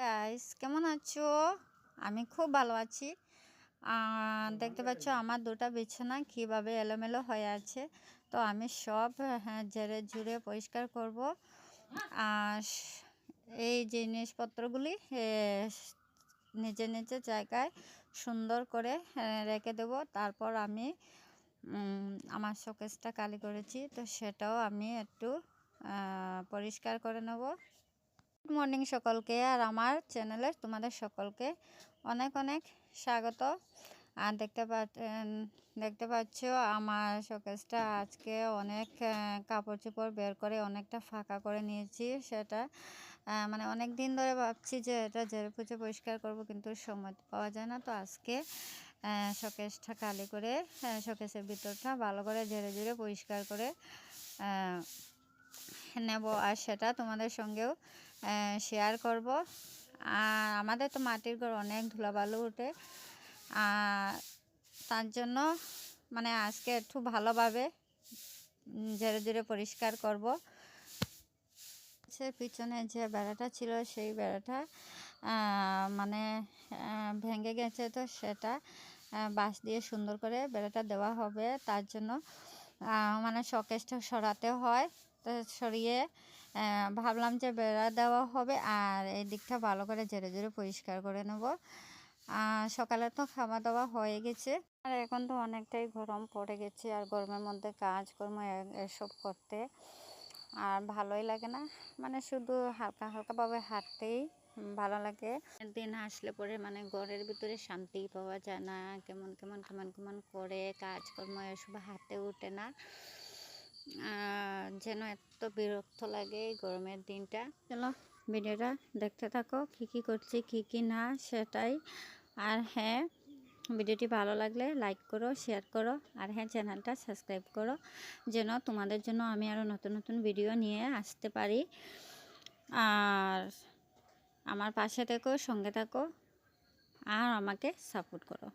Guys কেমন আছো? আমি খুব ভালো আছি। দেখতে পাচ্ছ আমার দুটো বিছানা কীভাবে এলোমেলো হয়ে আছে। তো আমি সব হ্যাঁ, ঝেড়ে ঝুড়ে পরিষ্কার করব। আর এই জিনিসপত্রগুলি নিচে নিচে জায়গায় সুন্দর করে রেখে দেব। তারপর আমি আমার শোকেসটা কালি করেছি। তো সেটাও আমি একটু পরিষ্কার করে নেব। গুড মর্নিং সকলকে আর আমার চ্যানেলে তোমাদের সকলকে অনেক অনেক স্বাগত। আর দেখতে দেখতে পাচ্ছ আমার শোকেসটা আজকে অনেক কাপড় চোপড় বের করে অনেকটা ফাঁকা করে নিয়েছি সেটা মানে অনেক দিন ধরে ভাবছি যে এটা ঝেড়ে পুছে পরিষ্কার করব কিন্তু সময় পাওয়া যায় না। তো আজকে শোকেসটা কালি করে শোকেসের ভিতরটা ভালো করে ঝেড়ে ঝেড়ে পরিষ্কার করে নেব। আর সেটা তোমাদের সঙ্গেও শেয়ার করব। আর আমাদের তো মাটির ঘর অনেক ধুলাবালু উঠে আর তার জন্য মানে আজকে একটু ভালোভাবে ঝেড়ে ঝেড়ে পরিষ্কার করব। সে পিছনে যে বেড়াটা ছিল, সেই বেড়াটা মানে ভেঙে গেছে তো সেটা বাঁশ দিয়ে সুন্দর করে বেড়াটা দেওয়া হবে। তার জন্য মানে শকেসটা সরাতে হয়। তো সরিয়ে ভাবলাম যে বেড়া দেওয়া হবে আর এই দিকটা ভালো করে ঝেড়ে ঝেড়ে পরিষ্কার করে নেব। সকালে তো খাওয়া দাওয়া হয়ে গেছে। আর এখন তো অনেকটাই গরম পড়ে গেছে আর গরমের মধ্যে কাজকর্ম এসব করতে আর ভালোই লাগে না। মানে শুধু হালকা হালকাভাবে হাঁটতেই ভালো লাগে। দিন আসলে পরে মানে ঘরের ভিতরে শান্তি পাওয়া যায় না। কেমন কেমন কেমন কেমন করে কাজকর্ম এসব হাতে ওঠে না। যেন এত বিরক্ত লাগে এই গরমের দিনটা। চলো ভিডিওটা দেখতে থাকো, কি কি করছি, কি কি না, সেটাই। আর হ্যাঁ ভিডিওটি ভালো লাগলে লাইক করো শেয়ার করো, আর হ্যাঁ চ্যানেলটা সাবস্ক্রাইব করো, যেন তোমাদের জন্য আমি আরও নতুন নতুন ভিডিও নিয়ে আসতে পারি। আর আমার পাশে থেকো, সঙ্গে থাকো, আর আমাকে সাপোর্ট করো।